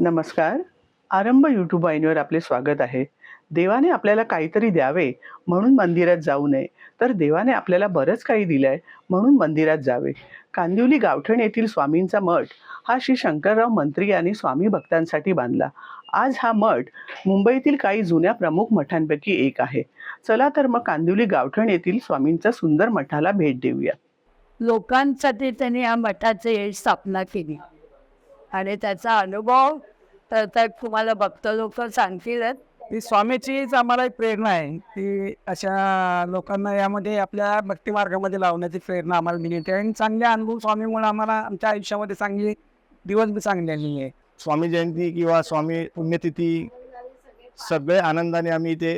नमस्कार. आरंभ यूट्यूब वाहिनीवर आपले स्वागत आहे. देवाने आपल्याला काहीतरी द्यावे म्हणून मंदिरात जाऊ नये. तर देवाने आपल्याला बरंच काही दिलंय म्हणून मंदिरात जावे. कांदिवली गावठण येथील स्वामींचा मठ हा श्री शंकरराव मंत्री यांनी स्वामी भक्तांसाठी बांधला. आज हा मठ मुंबईतील काही जुन्या प्रमुख मठांपैकी एक आहे. चला तर मग कांदिवली गावठण येथील स्वामींच्या सुंदर मठाला भेट देऊया. लोकांसाठी त्यांनी या मठाची स्थापना केली. आणि त्याचा अनुभव तर तर तुम्हाला भक्त लोक सांगतीलच ती स्वामीचीच आम्हाला एक प्रेरणा आहे. की अशा लोकांना यामध्ये आपल्या भक्ती मार्गामध्ये लावण्याची प्रेरणा आम्हाला मिळते. आणि चांगले अनुभव स्वामीमुळे आम्हाला आमच्या आयुष्यामध्ये चांगली दिवस बी चांगली आलेली आहे. स्वामी जयंती किंवा स्वामी पुण्यतिथी सगळे आनंदाने आम्ही ते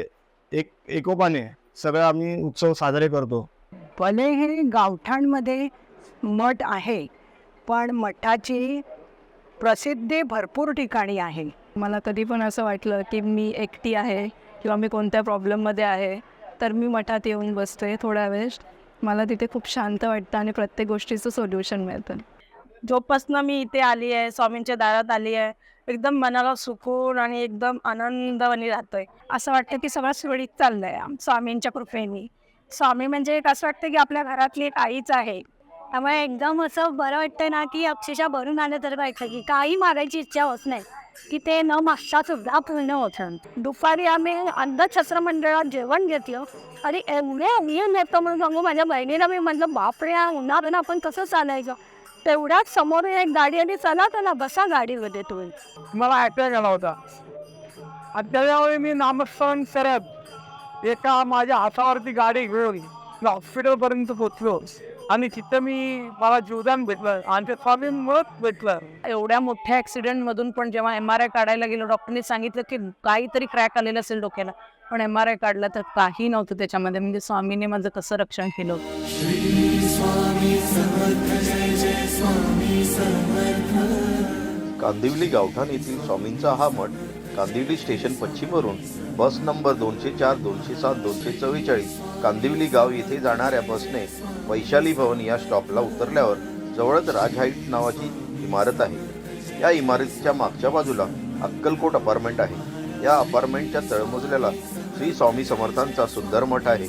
एक एकोपाने सगळं आम्ही उत्सव साजरे करतो. भले हे गावठाणमध्ये मठ आहे पण मठाची प्रसिद्धी भरपूर ठिकाणी आहे. मला कधी पण असं वाटलं की मी एकटी आहे किंवा मी कोणत्या प्रॉब्लेममध्ये आहे तर मी मठात येऊन बसते थोडा वेळ. मला तिथे खूप शांत वाटतं आणि प्रत्येक गोष्टीचं सोल्युशन मिळतं. जोपासनं मी इथे आली आहे स्वामींच्या दारात आली आहे. एकदम मनाला सुकून आणि एकदम आनंदवानी राहतोय. असं वाटतं की सगळं सुरळीत चाललंय स्वामींच्या कृपेने. स्वामी म्हणजे एक असं वाटतं की आपल्या घरातली एक आईच आहे. त्यामुळे एकदम असं बरं वाटतंय ना की अक्षरशः भरून आलं तर वाटतं की काही मागायची इच्छा होत नाही. की ते न मागता सुद्धा पूर्ण होतं दुपारी आम्ही अंधछत्र मंडळात जेवण घेतलं. आणि एवढे अनियन येतं म्हणून सांगू माझ्या बहिणीला मी म्हटलं बापरे या ना आपण कसं चालायचं? तेवढ्याच समोर एक गाडी आली चला चला बसा गाडीमध्ये तुम्ही. मला अटॅक आला होता. आणि मी नामस्मरण करत एका माझ्या हातावरती गाडी घेऊन हॉस्पिटलपर्यंत पोचलो आणि तिथं मी मला जीवदान भेटलं. आणि ते स्वामी मत भेटलं. एवढ्या मोठ्या ॲक्सिडेंटमधून पण जेव्हा एम आर आय काढायला गेलो डॉक्टरने सांगितलं की काहीतरी क्रॅक आलेलं असेल डोक्याला. पण एम आर आय काढला तर काही नव्हतं त्याच्यामध्ये. म्हणजे स्वामीने माझं कसं रक्षण केलं? होतं कांदिवली गावठाण येथील स्वामींचा हा मठ कांदिवली स्टेशन पश्चिमवरून बस नंबर दोनशे चार दोनशे सात दोनशे चव्वेचाळीस कांदिवली गाव येथे जाणाऱ्या बसने वैशाली भवन या स्टॉपला उतरल्यावर जवळच राज हाईट नावाची इमारत आहे. या इमारतीच्या मागच्या बाजूला अक्कलकोट अपार्टमेंट आहे. या अपार्टमेंटच्या तळमजल्याला श्री स्वामी समर्थांचा सुंदर मठ आहे.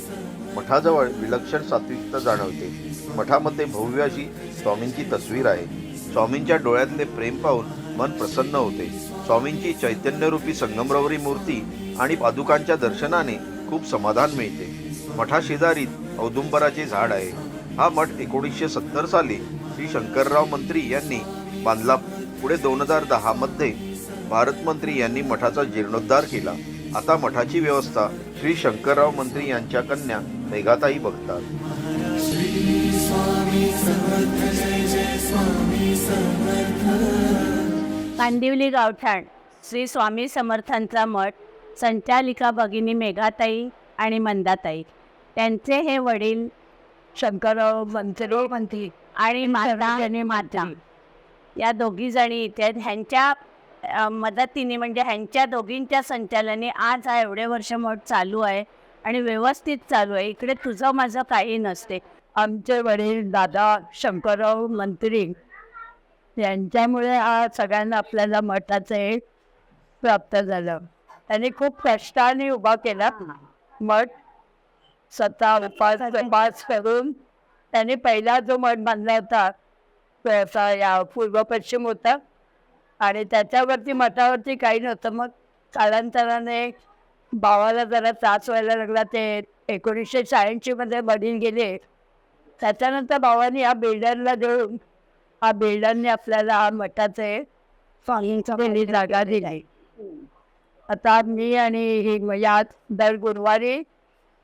मठाजवळ विलक्षण सात्विकता जाणवते. मठामध्ये भव्य अशी स्वामींची तस्वीर आहे. स्वामींच्या डोळ्यातले प्रेम पाहून मन प्रसन्न होते. स्वामींची चैतन्यरूपी संगमरवरी मूर्ती आणि पादुकांच्या दर्शनाने खूप समाधान मिळते. मठाशेजारीत औदुंबराचे झाड आहे. हा मठ एकोणीसशे सत्तर साली श्री शंकरराव मंत्री यांनी बांधला. पुढे दोन हजार दहामध्ये भारत मंत्री यांनी मठाचा जीर्णोद्धार केला. आता मठाची व्यवस्था श्री शंकरराव मंत्री यांच्या कन्या मेघाताई बघतात. कांदिवली गावठाण श्री स्वामी समर्थांचा मठ संचालिका भगिनी मेघाताई आणि मंदाताई. त्यांचे हे वडील शंकरराव मंत्री मंत्री आणि माता माता. या दोघी जणी इथे. ह्यांच्या मदतीने म्हणजे ह्यांच्या दोघींच्या संचालने आज हा एवढे वर्ष मठ चालू आहे आणि व्यवस्थित चालू आहे. इकडे तुझं माझं काही नसते. आमचे वडील दादा शंकरराव मंत्री यांच्यामुळे हा सगळ्यांना आपल्याला मठाचं हे प्राप्त झालं. त्यांनी खूप कष्टाने उभा केला. मठ स्वतः उपास उपास करून त्यांनी पहिला जो मठ बांधला होता असा या पूर्व पश्चिम होता. आणि त्याच्यावरती मठावरती काही नव्हतं मग. कालांतराने भावाला जरा त्रास व्हायला लागला. ते एकोणीसशे शहाऐंशीमध्ये वडील गेले. त्याच्यानंतर भावाने या बिल्डरला देऊन हा बिल्डरने आपल्याला हा मठाचे पहिली जागा दिली. आता मी आणि ही या दर गुरुवारी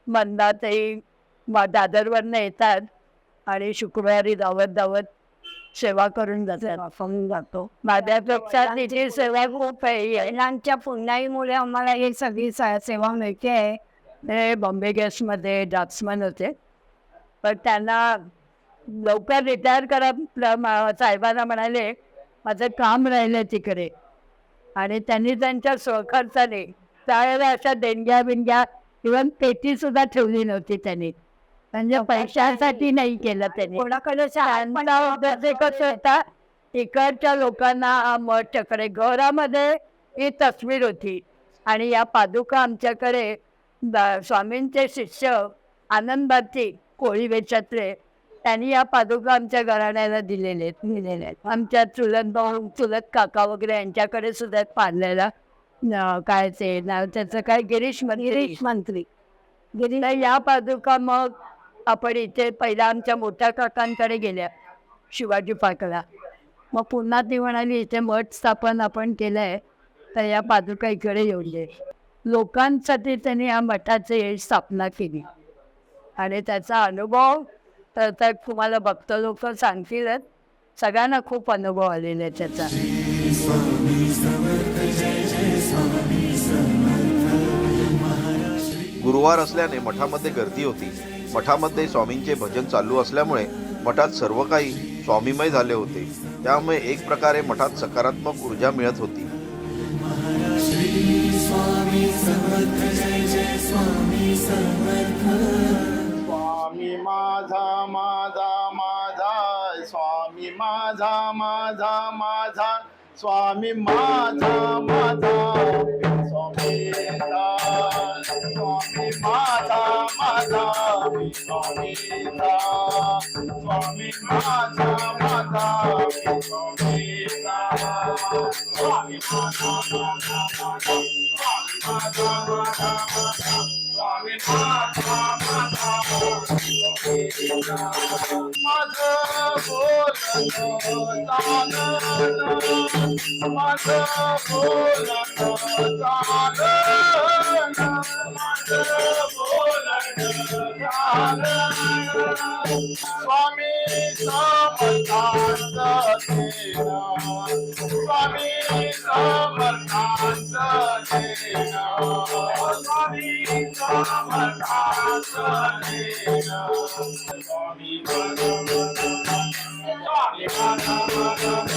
मंदाताई मा- दादरवरनं येतात आणि शुक्रवारी धावत धावत सेवा करून जातात. जातो. माझ्यापेक्षा तिची सेवा खूप आहे. पुण्याईमुळे आम्हाला ही सगळी सेवा मिळते. आहे बॉम्बे गॅसमध्ये ड्राफ्ट्समन होते. पण त्यांना लवकर रिटायर करा साहेबांना म्हणाले माझं काम राहिलं तिकडे. आणि त्यांनी त्यांच्या स्वखर्चाने त्यावेळेला अशा देणग्या बिणग्या इव्हन पेटी सुद्धा ठेवली नव्हती त्यांनी. म्हणजे पैशासाठी नाही केलं त्यांनी. कोणाकडे एकच होता इकडच्या लोकांना मठ घरामध्ये ही तस्वीर होती. आणि या पादुका आमच्याकडे स्वामींचे शिष्य आनंदबाची कोळी वेशातले त्यांनी या पादुका आमच्या घराण्याला दिलेले दिलेले आहेत. आमच्या चुलत भाऊ चुलत काका वगैरे यांच्याकडे सुद्धा पाडलेला. न- काय ते नाव त्याचं काय? गिरीश मंत्री. गिरीश मंत्री. गिरीश या पादुका मग आपण इथे पहिला आमच्या मोठ्या काकांकडे गेल्या शिवाजी पार्कला. मग पुन्हा ती म्हणाली इथे मठ स्थापन आपण केलं आहे तर या पादुका इकडे येऊन दे. लोकांसाठी त्यांनी या मठाची स्थापना केली. आणि त्याचा अनुभव तर तर तुम्हाला भक्त लोक सांगतीलच. सगळ्यांना खूप अनुभव आलेला आहे त्याचा. गुरुवार असल्याने मठामध्ये गर्दी होती. मठामध्ये स्वामींचे भजन चालू असल्यामुळे मठात सर्व काही स्वामीमय झाले होते. त्यामुळे एक प्रकारे मठात सकारात्मक ऊर्जा मिळत होती. स्वामी माझा स्वामी माझा माझा माझा स्वामी माझा माझा स्वामी स्वामी माझा माझा. स्वामी स्वामी माझा माझा. स्वामी स्वामी माझा माझा. स्वामी माझा माझा माझं. बोलणं चालणं माझं बोलणं चालणं माझं बोलणं चालणं स्वामी समर्थांचं देणं. स्वामी समर्थांचं देणं. स्वामी समर्थांचं देणं. स्वामी माझा स्वामी माझा स्वामी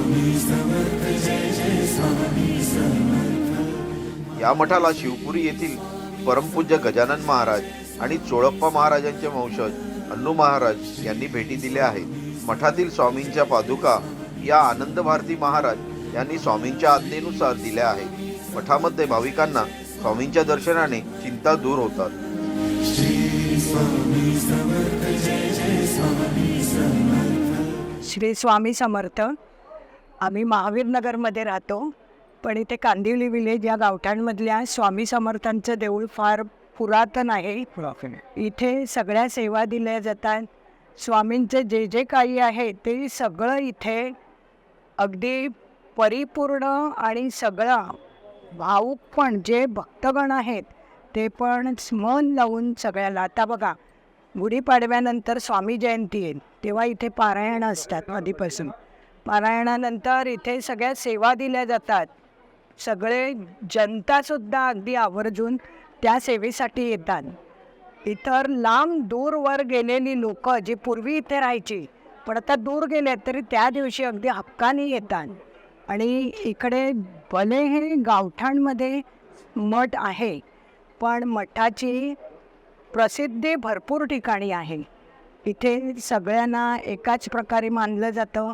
या मठाला शिवपुरी येथील परमपूज्य गजानन महाराज आणि चोळप्पा महाराजांचे वंशज अण्णू महाराज यांनी भेटी दिल्या आहेत मठातील स्वामींच्या पादुका या आनंद भारती महाराज यांनी स्वामींच्या आज्ञेनुसार दिल्या आहेत. मठामध्ये भाविकांना स्वामींच्या दर्शनाने चिंता दूर होतात. श्री स्वामी समर्थ आम्ही महावीर नगरमध्ये राहतो. पण इथे कांदिवली विलेज या गावठाणमधल्या स्वामी समर्थांचं देऊळ फार पुरातन आहे. इथे सगळ्या सेवा दिल्या जातात. स्वामींचे जे जे काही आहे ते सगळं इथे अगदी परिपूर्ण आणि सगळं भाऊक पण जे भक्तगण आहेत ते पण मन लावून सगळ्याला आता बघा गुढीपाडव्यानंतर स्वामी जयंती येईल तेव्हा इथे पारायण असतात आधीपासून. पारायणानंतर इथे सगळ्या सेवा दिल्या जातात. सगळे जनतासुद्धा अगदी आवर्जून त्या सेवेसाठी येतात. इतर लांब दूरवर गेलेली लोक जी पूर्वी इथे राहायची पण आता दूर गेले तरी त्या दिवशी अगदी हक्काने येतात. आणि इकडे भले हे गावठाणमध्ये मठ आहे पण मठाची प्रसिद्धी भरपूर ठिकाणी आहे. इथे सगळ्यांना एकाच प्रकारे मानलं जातं.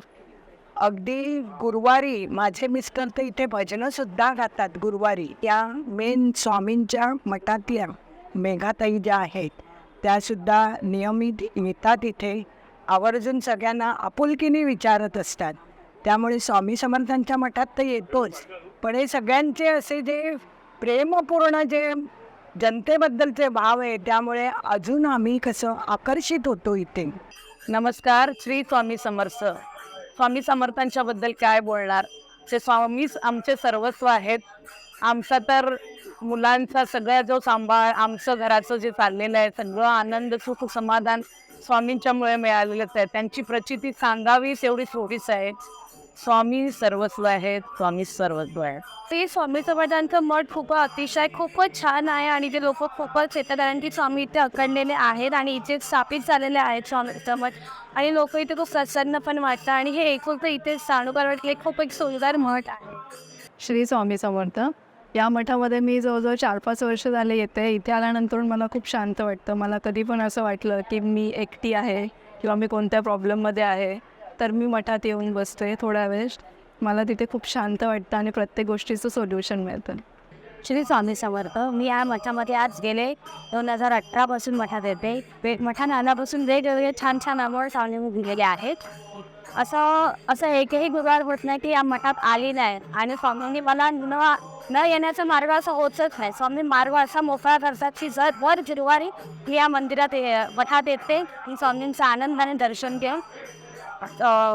अगदी गुरुवारी माझे मिस्टर तर इथे भजनंसुद्धा गातात गुरुवारी. त्या मेन स्वामींच्या मठातल्या मेघाताई ज्या आहेत त्यासुद्धा नियमित येतात इथे. आवर्जून सगळ्यांना आपुलकीने विचारत असतात. त्यामुळे स्वामी समर्थांच्या मठात तर येतोच. पण हे सगळ्यांचे असे जे प्रेमपूर्ण जे जनतेबद्दलचे भाव आहे त्यामुळे अजून आम्ही कसं आकर्षित होतो इथे. नमस्कार श्री स्वामी समर्थ. स्वामी समर्थांच्या बद्दल काय बोलणार? ते स्वामीच आमचे सर्वस्व आहेत. आमचा तर मुलांचा सगळा जो सांभाळ आमचं घराचं जे चाललेलं आहे सगळं आनंद सुख समाधान स्वामींच्यामुळे मिळालेलंच आहे. त्यांची प्रचिती सांगावी तेवढी सोडीच आहे. स्वामी सर्वस्व आहेत स्वामी सर्वस्व आहे ते स्वामी समर्थांचं मठ खूप अतिशय खूपच छान आहे आणि ते लोक खूपच येतात कारण की स्वामी इथे अखंडलेले आहेत आणि इथे स्थापित झालेले आहेत स्वामीचं मठ आणि लोक इथे खूप प्रसन्न पण वाटतात आणि हे एकूण तर इथे साणुकर हे खूप एक सुंदर मठ आहे. श्री स्वामी समर्थ. या मठामध्ये मी जवळजवळ चार पाच वर्ष झाले येते. इथे आल्यानंतर मला खूप शांत वाटतं. मला कधी पण असं वाटलं की मी एकटी आहे किंवा मी कोणत्या प्रॉब्लेममध्ये आहे. तर मी मठात येऊन बसते थोडा वेळ. मला तिथे खूप शांत वाटतं आणि प्रत्येक गोष्टीचं सोल्युशन मिळतं. श्री स्वामी समर्थ मी या मठामध्ये आज गेले. दोन हजार अठरापासून मठात येते. वे मठात आल्यापासून वेगवेगळे छान छान अवॉर्ड स्वामींनी दिलेले आहेत. असं असं एकही गुरुवार होत नाही की या मठात आली नाही. आणि स्वामींनी मला न न येण्याचा मार्ग असा होतच नाही. स्वामी मार्ग असा मोकळा करतात की जर दर गुरुवारी मी या मंदिरात ये- मठात येते. मी स्वामींचं आनंदाने दर्शन घेऊन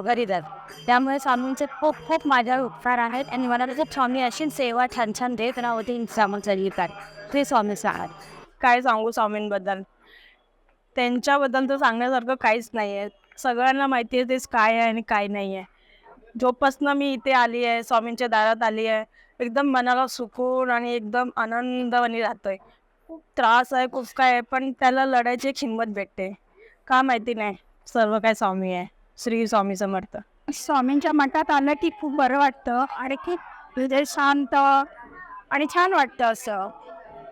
घरी जात त्यामुळे स्वामींचे खूप खूप माझ्यावर उपकार आहेत. आणि मला त्याचे स्वामी अशी सेवा छान छान देत राहते स्वामींचा येतात ते स्वामी सांगत काय सांगू स्वामींबद्दल? त्यांच्याबद्दल तर सांगण्यासारखं काहीच नाही आहे सगळ्यांना माहिती आहे तेच काय आहे आणि काय नाही आहे जोपासनं मी इथे आली आहे स्वामींच्या दारात आली आहे. एकदम मनाला सुकून आणि एकदम आनंदवानी राहतोय. खूप त्रास आहे खूप काय आहे पण त्याला लढायची एक हिंमत भेटते. का माहिती नाही. सर्व काय स्वामी आहे. श्री स्वामी समर्थ. स्वामींच्या मठात आलं की खूप बरं वाटतं. आणि खूप म्हणजे शांत आणि छान वाटतं असं.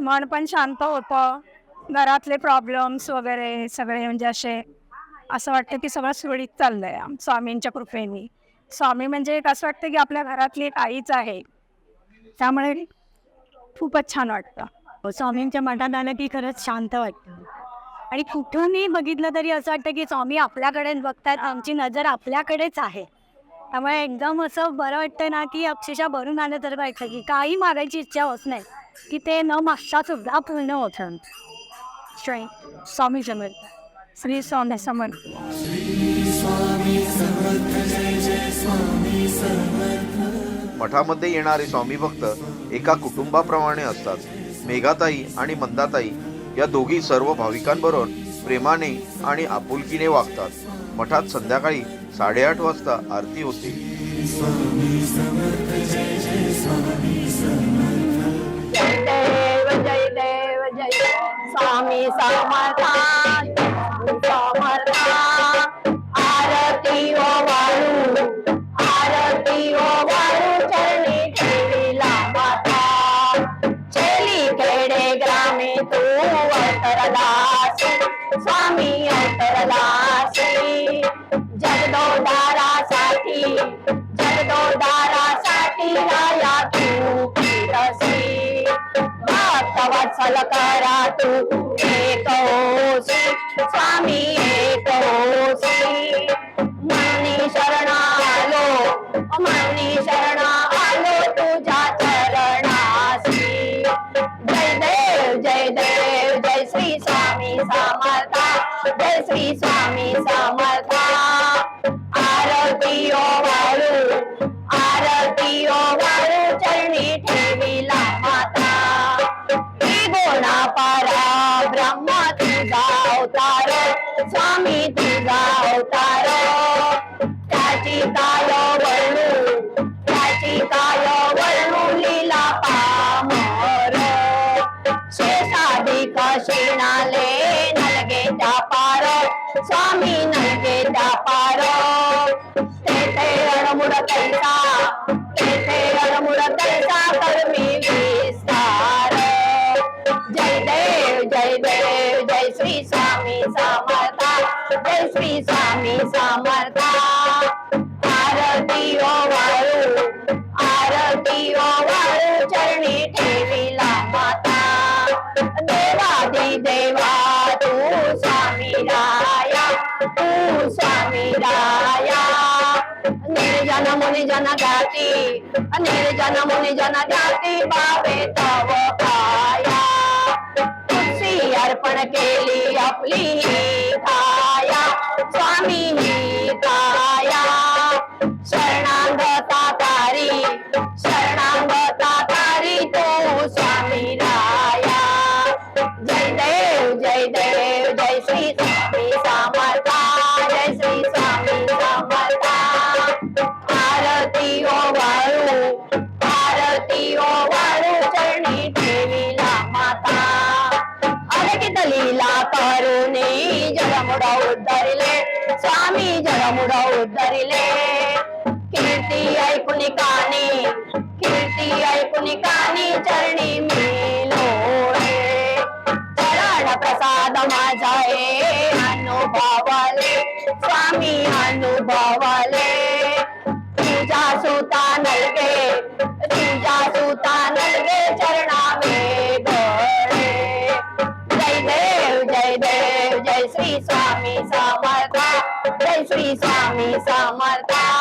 मन पण शांत होतं. घरातले प्रॉब्लेम्स वगैरे सगळे म्हणजे असे असं वाटतं की सगळं सुरळीत चाललंय आम- स्वामींच्या कृपेने. स्वामी म्हणजे एक असं वाटतं की आपल्या घरातली एक आईच आहे. त्यामुळे खूपच छान वाटतं. स्वामींच्या मठात आलं की खरंच शांत वाटतं. आणि कुठूनही बघितलं तरी असं वाटतं की स्वामी आपल्याकडेच बघतात आमची नजर आपल्याकडेच आहे. त्यामुळे एकदम असं बरं वाटतं ना की अक्षरशः भरून आलं तर वाटतं की काही मागायची इच्छा होत नाही की ते न मागता सुद्धा पूर्ण होतं श्री स्वामी समर्थ. श्री स्वामी समर्थ. मठामध्ये येणारे स्वामी भक्त एका कुटुंबाप्रमाणे असतात. मेघाताई आणि मंदाताई या दोघी सर्व भाविकांबरोबर प्रेमाने आणि आपुलकीने वागतात. मठात संध्याकाळी साडेआठ वाजता आरती होते. देव जय देव जय स्वामी समर्थ. भक्तवत्सल करा तू. एक होसी स्वामी एक होसी मनी शरणा आलो मनी शरणा आलो तुझ्या चरणासी. जय देव जय देव जय श्री स्वामी समर्था. जय श्री स्वामी समर्था. स्वामी तुझा अवतार. त्याची काय वर्णू त्याची काय वर्णू लीला पामर. शेषाधिक शेणाले नलगे त्या पार. स्वामी नलगे त्या पार. श्री स्वामी समर्था। आरती ओ वाळू आरती ओ वाळू चरणी ठेवीला माता। देवादी देवा, तू स्वामी राया, तू स्वामी राया। निर्जन मुनि जन जाती, निर्जन मुनि जन बाबे तव पाया अर्पण केली आपली काया स्वामी काया स्वामी जगमुड कीर्ती ऐकुनी कानी कीर्ती ऐकुनी कानी चरणी मी चरण प्रसाद माझा ए स्वामी अनुभवले. तुझा सुता नलगे तुझा सुता नलगे चरणा जय देव जय देव जय श्री स्वामी श्री स्वामी समर्था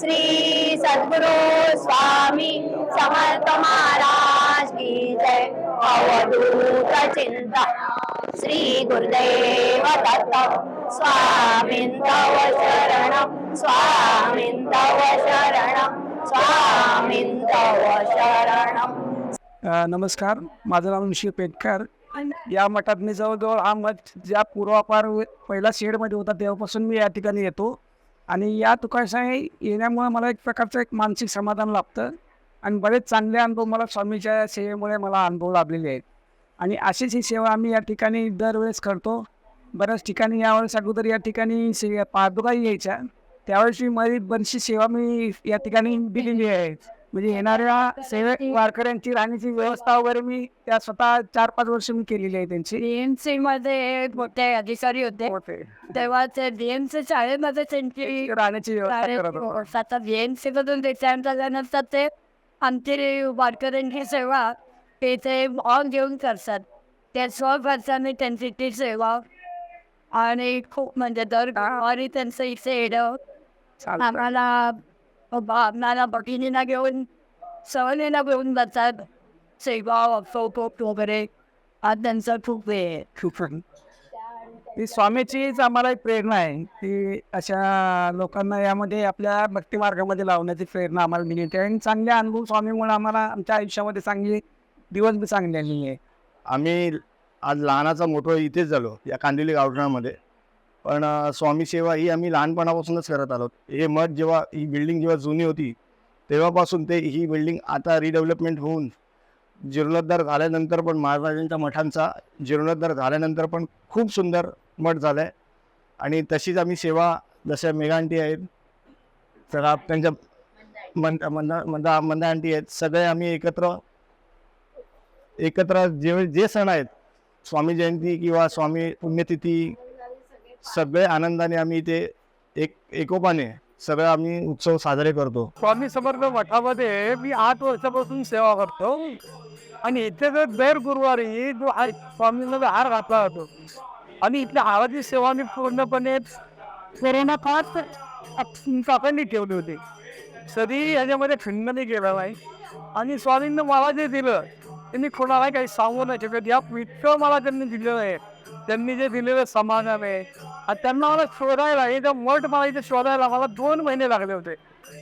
श्री सद्गुरु स्वामी समर्थ महाराज की जय। अवधूत चिंता श्री गुरुदेव दत्त स्वामीं तव शरण स्वामीं तव शरण स्वामीं तव शरण। नमस्कार माझं नाव निशित पेटकर. या मठात मी जवळजवळ हा मठ ज्या पूर्वापार पहिला शेडमध्ये होता तेव्हापासून मी या ठिकाणी येतो. आणि या तुकाशाही येण्यामुळे मला एक प्रकारचं एक मानसिक समाधान लाभतं. आणि बरेच चांगले अनुभव मला स्वामीच्या सेवेमुळे मला अनुभव लाभलेले आहेत. आणि अशीच ही सेवा आम्ही या ठिकाणी दरवेळेस करतो. बऱ्याच ठिकाणी यावेळेस अगोदर या ठिकाणी से पादुकाही यायच्या. त्यावेळेस मी माझी बरीचशी सेवा मी या ठिकाणी दिलेली आहे. म्हणजे येणाऱ्या सेवक वारकऱ्यांची राहण्याची व्यवस्था वगैरे मी त्या स्वतः चार पाच वर्ष मी केलेली आहे त्यांची. बीएमसी मध्ये मोठे अधिकारी होते. होते. तेव्हा ते बीएमसी शाळेमध्ये त्यांची राहण्याची व्यवस्था करत होतो. आता बीएमसी मधून रिटायर झाल्यानंतर ते आमची वारकऱ्यांची सेवा ते ते ऑन घेऊन करतात. त्या स्व खर्चाने त्यांची ती सेवा आणि खूप म्हणजे दर गावाने त्यांचं इथे येणं आम्हाला ब- आम्हाला भगिनीला घेऊन सहलीला घेऊन जातात सेवा फोटो वगैरे हा त्यांचा खूप हे आहे. ती स्वामीचीच आम्हाला एक प्रेरणा आहे की अशा लोकांना यामध्ये आपल्या भक्ती मार्गामध्ये लावण्याची प्रेरणा आम्हाला मिळते आणि चांगले अनुभव स्वामीमुळे आम्हाला आमच्या आयुष्यामध्ये चांगले दिवस बी चांगले आलेले आहे आम्ही आज लहानाचा मोठं इथेच झालो या कांदिवली गावठाणामध्ये पण स्वामी सेवा ही आम्ही लहानपणापासूनच करत आलो. हे मठ जेव्हा ही बिल्डिंग जेव्हा जुनी होती तेव्हापासून ते ही बिल्डिंग आता रिडेव्हलपमेंट होऊन जीर्णोद्धार झाल्यानंतर पण महाराजांच्या मठांचा जीर्णोद्धार झाल्यानंतर पण खूप सुंदर मठ झाला आहे आणि तशीच आम्ही सेवा जशा मेघा आंटी आहेत तर त्यांच्या मंद मंदा मंदा मंदा आंटी आहेत सगळे आम्ही एकत्र एकत्र जे जे सण आहेत स्वामी जयंती किंवा स्वामी पुण्यतिथी सगळे आनंदाने आम्ही ते एक एकोपाने सगळं आम्ही उत्सव साजरे करतो. स्वामी समर्थ मठामध्ये मी आठ वर्षापासून सेवा करतो. आणि इथे जर दर गुरुवारी जो स्वामींना हार घातला जातो. आणि इथल्या हाराची सेवा मी पूर्णपणे कोरोना काळात काकांनी ठेवली होती. सधी याच्यामध्ये खंड नाही केला नाही. आणि स्वामींना मला जे दिलं ते मी कोणाला काही सांगू नाही शकत. या इतकं मला त्यांनी दिलेलं आहे. त्यांनी जे दिलेलं समाधान आहे. त्यांना मला शोधायला इथं मठ मला इथे शोधायला मला दोन महिने लागले होते.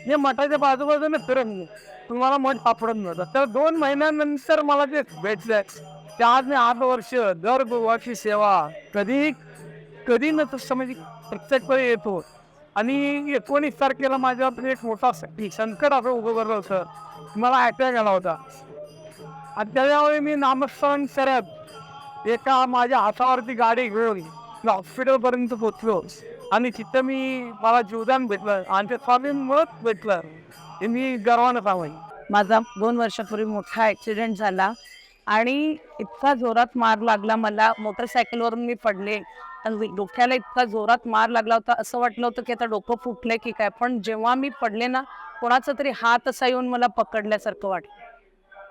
हे मठाच्या बाजूबाजूने फिरत नाही. तुम्हाला मठ सापडत नव्हतं. तर दोन महिन्यानंतर मला ते भेटलंय त्या आज मी आठ वर्ष दर गुरुवारची सेवा कधी कधी न तसं म्हणजे प्रत्येकपणे येतो. आणि एकोणीस तारखेला माझ्यावर एक मोठा स- संकट असं उभं करलं होतं. मला अटॅक आला होता. आणि त्याच्यावेळी मी नामस्मरण करत एका माझ्या हातावरती गाडी घेऊन मी हॉस्पिटलपर्यंत पोचलो. आणि तिथं मी मला जीवदान भेटलं. आणि ते भेटलं. हे मी गर्वानं सांगेन माझा दोन वर्षापूर्वी मोठा ॲक्सिडेंट झाला. आणि इतका जोरात मार लागला मला. मोटरसायकलवरून मी पडले. आणि डोक्याला इतका जोरात मार लागला होता. असं वाटलं होतं की आता डोकं फुटलंय की काय. पण जेव्हा मी पडले ना कोणाचा तरी हात असा येऊन मला पकडल्यासारखं वाटलं.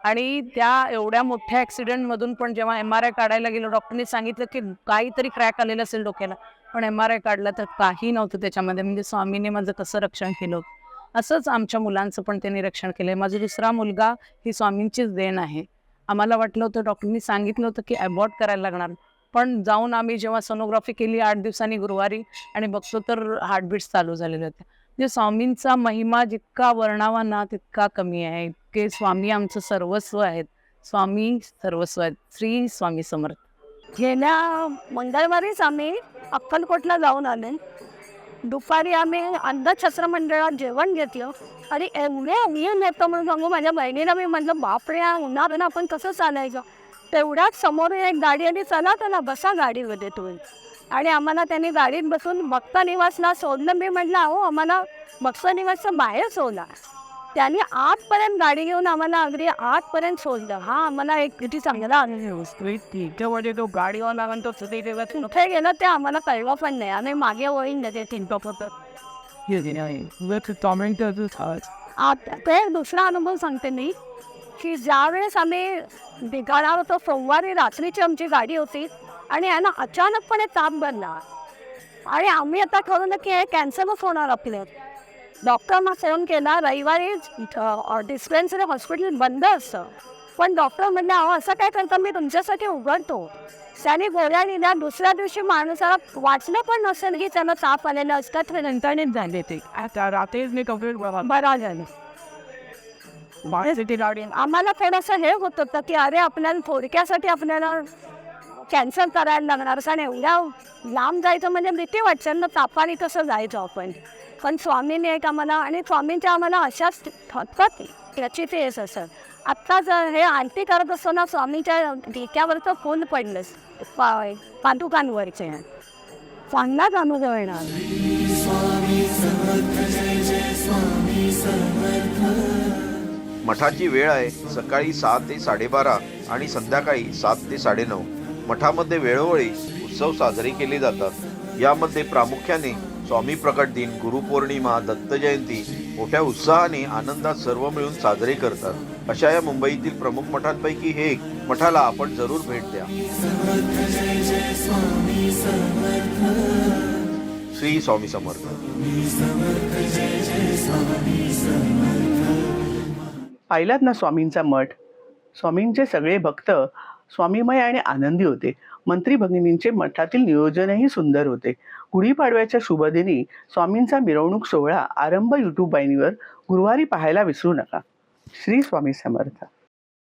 आणि त्या एवढ्या मोठ्या ॲक्सिडेंटमधून पण जेव्हा एम आर आय काढायला गेलो डॉक्टरने सांगितलं की काहीतरी क्रॅक आलेलं असेल डोक्याला. पण एम आर आय काढला तर काही नव्हतं त्याच्यामध्ये. म्हणजे स्वामीने माझं कसं रक्षण केलं? असंच आमच्या मुलांचं पण त्यांनी रक्षण केलं आहे माझा दुसरा मुलगा ही स्वामींचीच देण आहे. आम्हाला वाटलं होतं डॉक्टरनी सांगितलं होतं की ॲबॉर्ट करायला लागणार. पण जाऊन आम्ही जेव्हा सोनोग्राफी केली आठ दिवसांनी गुरुवारी आणि बघतो तर हार्टबीट्स चालू झालेले होते. म्हणजे स्वामींचा महिमा जितका वर्णावा ना तितका कमी आहे. इतके स्वामी आमचं सर्वस्व आहेत. स्वामी सर्वस्व आहेत. श्री स्वामी समर्थ. गेल्या मंगळवारीच आम्ही अक्कलकोटला जाऊन आले. दुपारी आम्ही अंधछत्र मंडळात जेवण घेतलं. आणि एवढे अनियन येतं म्हणून सांगू माझ्या बहिणीला मी म्हटलं बापरे या ना आपण कसं चालायचं? तेवढ्याच समोर एक गाडी आली चला चला बसा गाडीमध्ये तुम्ही. आणि आम्हाला त्यांनी गाडीत बसून भक्त निवासला सोडलं. मी म्हटलं अहो आम्हाला भक्त निवासचं बाहेर सोडला त्यांनी आतपर्यंत गाडी घेऊन आम्हाला अगदी आतपर्यंत सोडलं. हा आम्हाला एक किती चांगला तिथे तो. म्हणतो तिथे कुठे गेलं ते आम्हाला कळलं पण नाही. आणि मागे होईल ना ते होतं आता ते दुसरा अनुभव सांगते मी की ज्यावेळेस आम्ही निघाणार होतो सोमवारी रात्रीची आमची गाडी होती आणि यांना अचानकपणे ताप बनला आणि आम्ही आता ठरवलं की हे कॅन्सरच होणार आपले. डॉक्टरना फोन केला रविवारी डिस्पेन्सरी हॉस्पिटल बंद असतं. पण डॉक्टर म्हणले अहो असं काय करता? मी तुमच्यासाठी उघडतो. त्याने गोळ्या दिल्या. दुसऱ्या दिवशी माणसाला वाचलं पण नसेल की त्याला ताप आलेला असतात ते नंतरनेच झाले ते. आता रात्रीच मी कंप्लीट बरा झालं. आम्हाला थोडंसं हे होत होतं की अरे आपल्याला थोडक्यासाठी आपल्याला कॅन्सल करायला लागणार. कारण एवढ्या लांब जायचं म्हणजे भीती वाटते. ना तापाने कसं जायचं आपण? पण स्वामीने एक आम्हाला आणि स्वामींच्या आम्हाला अशाच थोडक्यात याची तेच असं आत्ताच हे आरती करत असताना स्वामीच्या डोक्यावरचं फोन पडलं पा पादुकांवरचे. चांगलाच अनुभव येणार मठाची वेळ आहे सकाळी सहा ते साडेबारा आणि संध्याकाळी सात ते साडेनऊ. मठामध्ये वेळोवेळी उत्सव साजरे केले जातात. यामध्ये प्रामुख्याने स्वामी प्रकट दिन गुरुपौर्णिमा दत्तजयंती मोठ्या उत्साहाने आनंदात सर्व मिळून साजरे करतात. अशा या मुंबईतील प्रमुख मठांपैकी हे एक मठाला आपण जरूर भेट द्या. श्री स्वामी समर्थ. पाहिलात ना स्वामींचा मठ. स्वामींचे सगळे भक्त स्वामीमय आणि आनंदी होते. मंत्री भगिनींचे मठातील नियोजनही सुंदर होते. गुढीपाडव्याच्या शुभदिनी स्वामींचा मिरवणूक सोहळा आरंभ यूट्यूब वाहिनीवर गुरुवारी पाहायला विसरू नका. श्री स्वामी समर्थ.